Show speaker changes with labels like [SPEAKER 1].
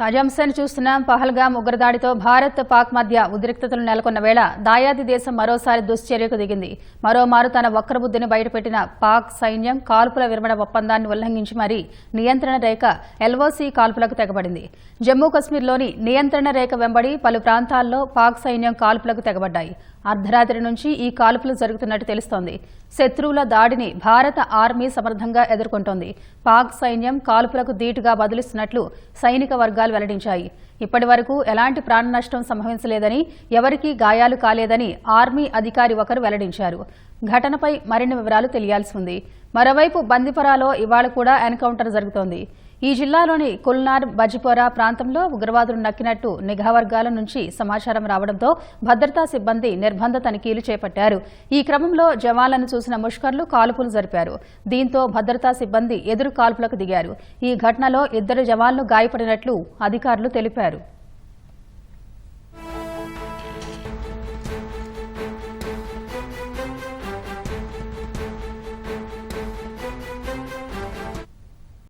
[SPEAKER 1] తాజాంశాన్ని చూస్తున్నాం. పహల్గామ్ ఉగ్రదాడితో భారత్ పాక్ మధ్య ఉద్రిక్తతలు నెలకొన్న వేళ దాయాది దేశం మరోసారి దుశ్చర్యకు దిగింది. మరోమారు తన వక్రబుద్ధిని బయటపెట్టిన పాక్ సైన్యం కాల్పుల విరమణ ఒప్పందాన్ని ఉల్లంఘించి మరీ నియంత్రణ రేఖ ఎల్ఓసీ కాల్పులకు తెగబడింది. జమ్మూ కశ్మీర్లోని నియంత్రణ రేఖ వెంబడి పలు ప్రాంతాల్లో పాక్ సైన్యం కాల్పులకు తెగబడ్డాయి. అర్ధరాత్రి నుంచి ఈ కాల్పులు జరుగుతున్నట్టు తెలుస్తోంది. శత్రువుల దాడిని భారత ఆర్మీ సమర్థంగా ఎదుర్కొంటోంది. పాక్ సైన్యం కాల్పులకు ధీటుగా బదులిస్తున్నట్లు సైనిక వర్గాలు వర్గాలు వెల్లడించాయి. ఇప్పటి వరకు ఎలాంటి ప్రాణ నష్టం సంభవించలేదని ఎవరికీ గాయాలు కాలేదని ఆర్మీ అధికారి ఒకరు వెల్లడించారు. ఘటనపై మరిన్ని వివరాలు తెలియాల్సి ఉంది. మరోవైపు బందిపరాలో ఇవాళ కూడా ఎన్కౌంటర్ జరుగుతోంది. ఈ జిల్లాలోని కుల్నార్ బజిపోరా ప్రాంతంలో ఉగ్రవాదులు నక్కినట్టు నిఘా వర్గాల నుంచి సమాచారం రావడంతో భద్రతా సిబ్బంది నిర్బంధ తనిఖీలు చేపట్టారు. ఈ క్రమంలో జవాన్లను చూసిన ముష్కర్లు కాల్పులు జరిపారు. దీంతో భద్రతా సిబ్బంది ఎదురు కాల్పులకు దిగారు. ఈ ఘటనలో ఇద్దరు జవాన్లు గాయపడినట్లు అధికారులు తెలిపారు.